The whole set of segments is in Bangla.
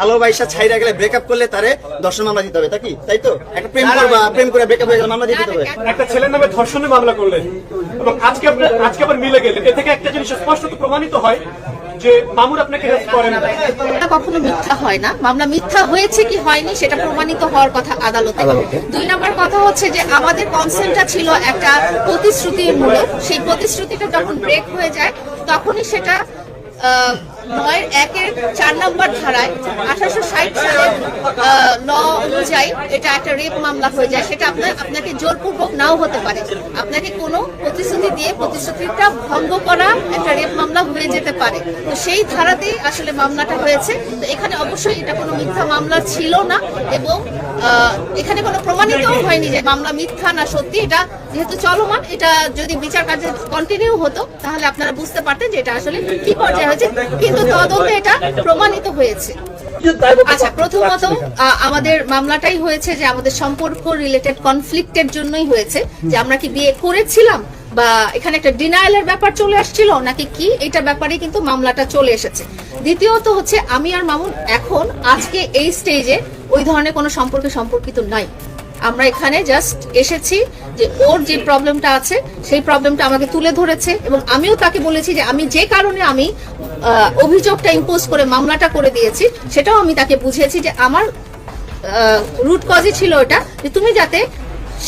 ভালোবাসা ছাইরা গেলে ব্রেকআপ করলে তারে দর্শন মামলা দিতে হবে তাই কি? তাই তো? একটা প্রেম করবা। প্রেম করে ব্রেকআপ হয়ে গেলে মামলা দিতে হবে। একটা ছেলের নামে ধর্ষণের মামলা করলেন এবং আজকে আপনার আজকে আবার মিলে গেলেন। এ থেকে একটা জিনিস স্পষ্ট প্রমাণিত হয় যে মামুর আপনাকে হেল্প করেন এটা কখনো মিথ্যা হয় না। মামলা মিথ্যা হয়েছে কি হয়নি সেটা প্রমাণিত হওয়ার কথা আদালতে। আদালতে। দুই নম্বর কথা হচ্ছে যে আমাদের কনসেন্টটা ছিল একটা প্রতিশ্রুতিমূলক। সেই প্রতিশ্রুতিটা যখন ব্রেক হয়ে যায় তখনই সেটা আহ, নয়ের একের চার নম্বর ধারায় আঠারোশো ষাট সালের ল অনুযায়ী এটা একটা রেপ মামলা হয়ে যায়। সেটা আপনার, আপনাকে জোরপূর্বক নাও হতে পারে। আপনাকে কোনো প্রতিশ্রুতি দিয়ে প্রতিশ্রুতিটা ভঙ্গ করা একটা রেপ মামলা হয়ে যেতে পারে। তো সেই ধারাতেই আসলে মামলাটা হয়েছে। তো এখানে অবশ্যই এটা কোনো মিথ্যা মামলা ছিল না এবং এখানে কোনো প্রমাণিতও হয়নি যে মামলা মিথ্যা না সত্যি। এটা যেহেতু চলমান, এটা যদি বিচার কার্য কন্টিনিউ হতো, তাহলে আপনারা বুঝতে পারতেন যে এটা আসলে কি পর্যায়ে হয়েছে। কিন্তু তদন্তে এটা প্রমাণিত হয়েছে। আচ্ছা প্রথমত আমাদের মামলাটাই হয়েছে যে আমাদের সম্পর্ক রিলেটেড কনফ্লিক্টের জন্যই হয়েছে, যে আমরা কি বিয়ে করেছিলাম বা এখানে একটা ব্যাপার চলে আসছিল, নাকি কি? এটা ব্যাপারে কিন্তু মামলাটা চলে এসেছে। দ্বিতীয়ত হচ্ছে, আমি আর মামুন এখন আজকে এই স্টেজে ওই ধরনের কোনো সম্পর্কে সম্পর্কিত নাই। আমরা এখানে জাস্ট এসেছি যে ওর যে প্রবলেমটা আছে, সেই প্রবলেমটা আমাকে তুলে ধরেছে এবং আমিও তাকে বলেছি যে আমি যে কারণে আমি অভিযোগটা ইম্পোজ করে মামলাটা করে দিয়েছি, সেটাও আমি তাকে বুঝিয়েছি যে আমার রুট কজই ছিল ওটা যে তুমি যাতে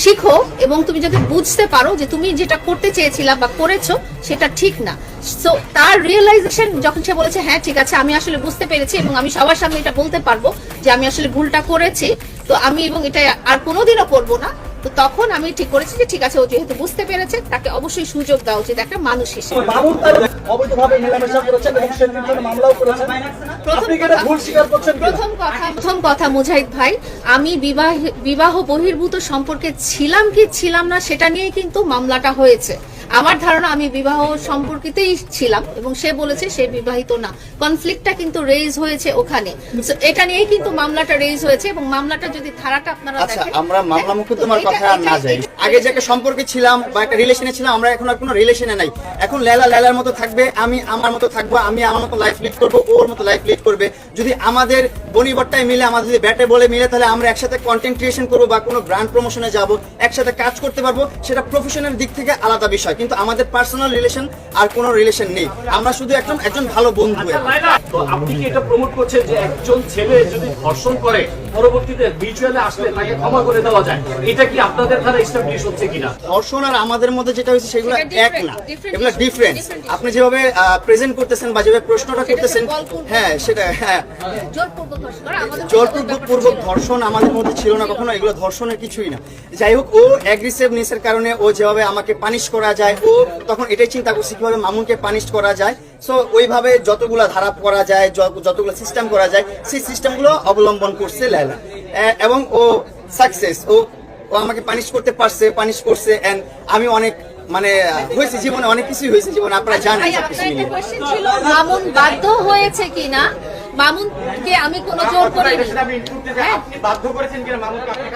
শিখো এবং তুমি যাতে বুঝতে পারো যে তুমি যেটা করতে চেয়েছিলা বা করেছ, সেটা ঠিক না। সো তার রিয়েলাইজেশন যখন সে বলেছে হ্যাঁ ঠিক আছে, আমি আসলে বুঝতে পেরেছি এবং আমি সবার সামনে এটা বলতে পারব যে আমি আসলে ভুলটা করেছি, তো আমি এবং এটা আর কোনোদিনও করব না। তো তখন আমি ঠিক করেছি যে ঠিক আছে ও যেহেতু বুঝতে পেরেছে তাকে অবশ্যই সুযোগ দেওয়া উচিত একটা মানুষ হিসেবে। প্রথম কথা-? প্রথম কথা প্রথম কথা মুজাহিদ ভাই আমি বিবাহ বিবাহ বহির্ভূত সম্পর্কে ছিলাম কি ছিলাম না সেটা নিয়ে কিন্তু মামলাটা হয়েছে। আমার ধারণা আমি বিবাহ সম্পর্কিতেই ছিলাম এবং সে বলেছে সে বিবাহিত না। কনফ্লিক্টটা কিন্তু রেজ হয়েছে ওখানে। এটা নিয়েই কিন্তু মামলাটা রেজ হয়েছে এবং মামলাটা যদি ধারাটা আপনারা আচ্ছা আমরা মামলা মুকদ্দমার কথা আর না যাই। আগে যে একটা সম্পর্কে ছিলাম বা একটা রিলেশনে ছিলাম আমরা এখন আর কোনো রিলেশনে নাই। এখন লেলা লেলার মতো থাকবে আমি আমার মতো থাকব আমি আমার মতো লাইফ লিড করব ওর মতো লাইফ লিড করবে। যদি আমাদের বনিবট্টায় মিলে আমাদের যদি ব্যাটে বলে মিলে তাহলে আমরা একসাথে কন্টেন্ট ক্রিয়েশন করব বা কোনো ব্র্যান্ড প্রমোশনে যাব একসাথে কাজ করতে পারব সেটা প্রফেশনের দিক থেকে আলাদা বিষয়। কিন্তু আমাদের পার্সোনাল রিলেশন আর কোনো রিলেশন নেই। আমরা শুধু একদম একজন ভালো বন্ধু আপনি কি এটা প্রমোট করছেন যে একজন ছেলে যদি ধর্ষণ করে পরবর্তীতে ভিজুয়ালে আসলে তাকে ক্ষমা করে দেওয়া যায়। এটা কি আপনাদের দ্বারা এস্টাবলিশ হচ্ছে কিনা? ধর্ষণ আর আমাদের মধ্যে যেটা হয়েছে সেগুলো এক না। এগুলো ডিফারেন্স আপনি যেভাবে প্রেজেন্ট করতেছেন বা যেভাবে প্রশ্নটা করতেছেন হ্যাঁ সেটা হ্যাঁ। জোরপূর্বক ধর্ষণ জোরপূর্বক পূর্বক ধর্ষণ আমাদের মধ্যে ছিল না কখনো এগুলো ধর্ষণের কিছুই না। যাই হোক ও অ্যাগ্রেসিভনেসের কারণে ও যেভাবে আমাকে পানিশ করা যায় ও তখন এটাই চিন্তা করছে কীভাবে মামুনকে পানিশ করা যায়। সো ওইভাবে যতগুলো ধারা করা যায় যত- যতগুলো সিস্টেম করা যায় সেই সিস্টেমগুলো অবলম্বন করছে লাইলা এবং ও সাকসেস ও ও আমাকে পানিশ করতে পারছে পানিশ করছে অ্যান্ড আমি অনেক মানে হয়েছে জীবনে অনেক কিছুই হয়েছে জীবনে আপনারা জানেন ছিল, মামুন বাধ্য হয়েছে কিনা? মামুনকে আমি কোনো জোর করিনি। হ্যাঁ।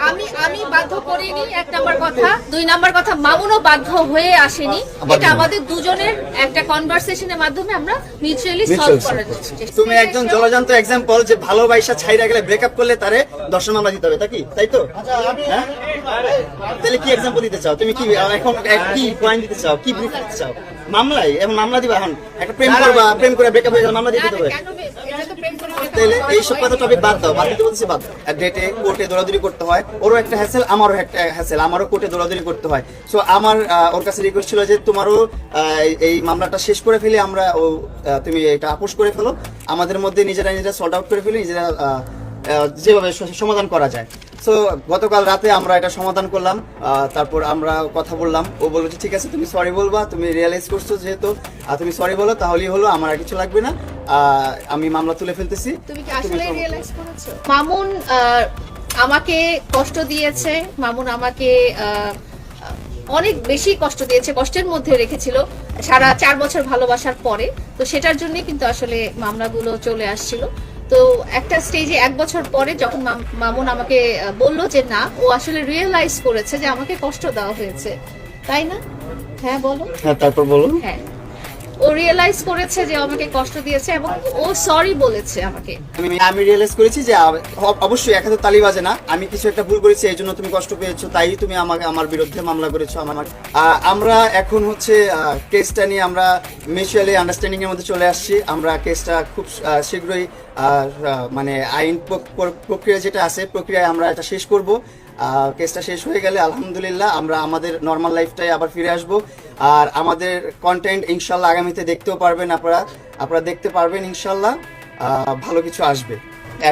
আমি আমি বাধ্য করিনি এক নাম্বার কথা। দুই নাম্বার কথা মামুনও বাধ্য হয়ে আসেনি। এটা আমাদের দুজনের একটা কনভারসেশনের মাধ্যমে আমরা মিউচুয়ালি সলভ করার চেষ্টা তুমি একজন জলজান্ত এক্সাম্পল যে ভালোবাসা ছাইরা গেলে ব্রেকআপ করলে তারে দর্শন মামলা দিতে হবে তা কি? তাই তো? হ্যাঁ? তাহলে কি এক্সাম্পল দিতে চাও? তুমি কি এখন এক- কি পয়েন্ট দিতে চাও? কি ব্রিফ দিতে চাও? মামলাই এখন মামলা দিবা এখন। একটা প্রেম করবা প্রেম করে ব্রেকআপ হয়ে গেলে মামলা দিতে হবে। কেন বে- এটা তো প্রেম করে ব্রেকআপ তাহলে এই সব কথা টপিক বাদ দাও বাদ দিতে বলছি বাদ ডেটে কোর্টে দৌড়াদৌড়ি করতে হয় ওরও একটা হ্যাসেল আমারও একটা হ্যাসেল আমারও কোর্টে দৌড়াদৌড়ি করতে হয়। সো আমার ওর কাছে রিকোয়েস্ট ছিল যে তোমারও আহ, এই মামলাটা শেষ করে ফেলে আমরা ও তুমি এটা আপোষ করে ফেলো। আমাদের মধ্যে নিজেরা নিজেরা সল্ট আউট করে ফেলি নিজেরা যেভাবে সমাধান করা যায়। সো গতকাল রাতে আমরা এটা সমাধান করলাম। তারপর আমরা কথা বললাম। ও বলল ঠিক আছে তুমি সরি বলবা তুমি রিয়েলাইজ করছ যেহেতু। আহ, তুমি সরি বলো তাহলেই হলো আমার আর কিছু লাগবে না। আমি মামলা তুলে ফেলতেছি। তুমি কি আসলে রিয়েলাইজ করেছ? মামুন আমাকে কষ্ট দিয়েছে। মামুন আমাকে আহ, অনেক বেশি কষ্ট দিয়েছে কষ্টের মধ্যে রেখেছিল সারা চার বছর ভালোবাসার পরে। তো সেটার জন্যই কিন্তু আসলে মামলাগুলো চলে আসছিল। তো একটা স্টেজে এক বছর পরে যখন মাম- মামুন আমাকে বলল যে না ও আসলে রিয়েলাইজ করেছে যে আমাকে কষ্ট দেওয়া হয়েছে। তাই না? হ্যাঁ বলো। হ্যাঁ তারপর বলো। হ্যাঁ। ও রিয়েলাইজ করেছে যে আমাকে কষ্ট দিয়েছে এবং ও সরি বলেছে আমাকে। আমি আমি রিয়েলাইজ করেছি যে অবশ্যই এক হাতে তালি বাজে না। আমি কিছু একটা ভুল করেছি, এই জন্য তুমি কষ্ট পেয়েছ, তাই তুমি আমাকে, আমার বিরুদ্ধে মামলা করেছ, আমার আমরা এখন হচ্ছে কেসটা নিয়ে আমরা মিউচুয়ালি আন্ডারস্ট্যান্ডিং এর মধ্যে চলে আসছি। আমরা কেসটা খুব শীঘ্রই মানে আইন প্রক- প্রক- প্রক্রিয়া যেটা আছে, প্রক্রিয়ায় আমরা এটা শেষ করব। কেসটা শেষ হয়ে গেলে আলহামদুলিল্লাহ আমরা আমাদের নর্মাল লাইফটাই আবার ফিরে আসব। আর আমাদের কন্টেন্ট ইনশাল্লাহ আগামীতে দেখতেও পারবেন আপনারা। আপনারা দেখতে পারবেন ইনশাল্লাহ ভালো কিছু আসবে।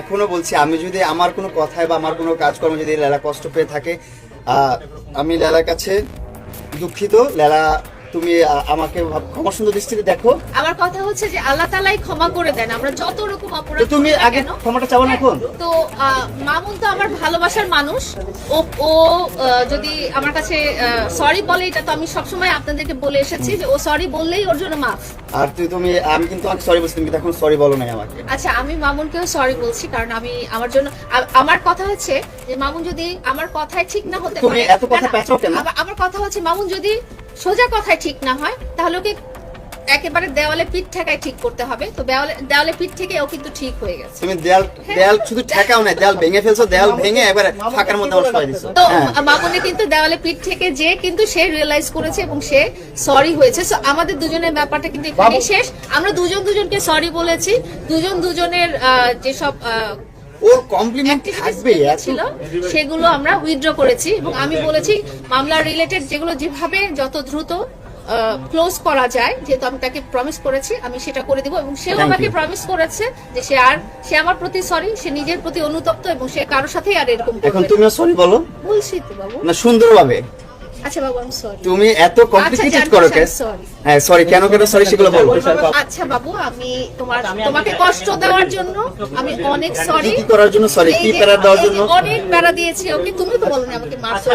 এখনও বলছি, আমি যদি আমার কোনো কথায় বা আমার কোনো কাজকর্ম যদি লেলা কষ্ট পেয়ে থাকে আমি লেলার কাছে দুঃখিত। লেলা তুমি আমাকে ক্ষমা সুন্দর দৃষ্টিতে দেখো। আমার কথা হচ্ছে যে আল্লাহ তালাই ক্ষমা করে দেন। আমরা যত রকম অপরাধ তুমি আগে ক্ষমাটা চাও না এখন? তো মামুন তো আমার ভালোবাসার মানুষ। ও ও যদি আমার কাছে সরি বলে এটা তো আমি সবসময় আপনাদেরকে বলে এসেছি যে ও সরি বললেই ওর জন্য মাফ। আর তুই তুমি আমি কিন্তু সরি বলছি তুমি কিন্তু এখন সরি বলো নাই আমাকে। আচ্ছা আমি মামুনকেও সরি বলছি কারণ আমি আমার জন্য আমার কথা হচ্ছে যে মামুন যদি আমার কথায় ঠিক না হতে পারে এত কথা পেঁচাও কেন? আমার কথা হচ্ছে মামুন যদি সোজা কথায় ঠিক না হয় তাহলে ওকে একেবারে দেওয়ালে পিঠ ঠেকায় ঠিক করতে হবে। তো দেওয়ালে দেওয়ালে পিঠ থেকে ও কিন্তু ঠিক হয়ে গেছে। তুমি দেয়াল দেয়াল শুধু ঠেকাও না দেয়াল ভেঙে ফেলছো দেয়াল ভেঙে একবারে ফাঁকার মধ্যে সবাই দিছো। তো। হ্যাঁ মামুনে কিন্তু দেওয়ালে পিঠ থেকে যে কিন্তু সে রিয়েলাইজ করেছে এবং সে সরি হয়েছে। সো আমাদের দুজনের ব্যাপারটা কিন্তু এখানেই শেষ। আমরা দুজন দুজনকে সরি বলেছি। দুজন দুজনের আহ, যেসব আহ, ওর কমপ্লিমেন্ট থাকবে ছিল সেগুলো আমরা উইথড্র করেছি এবং আমি বলেছি মামলা রিলেটেড যেগুলো যেভাবে যত দ্রুত ক্লোজ করা যায় যেহেতু আমি তাকে প্রমিস করেছি আমি সেটা করে দিব এবং সেও আমাকে. প্রমিস করেছে যে সে আর সে আমার প্রতি সরি সে নিজের প্রতি অনুতপ্ত এবং সে কারোর সাথেই আর এরকম এখন তুমিও সরি বলো। বলছি তো বাবু। না সুন্দরভাবে। আচ্ছা বাবু আমি সরি তুমি এত কমপ্লিকেটেড করো কেন? হ্যাঁ সরি কেন কেন সরি সেগুলো বলো। আচ্ছা বাবু আমি তোমার তোমাকে কষ্ট দেওয়ার জন্য আমি অনেক সরি কি করার জন্য সরি কি প্যারা দেওয়ার জন্য? অনেক প্যারা দিয়েছি ওকে তুমি তো বলনি আমাকে মারছো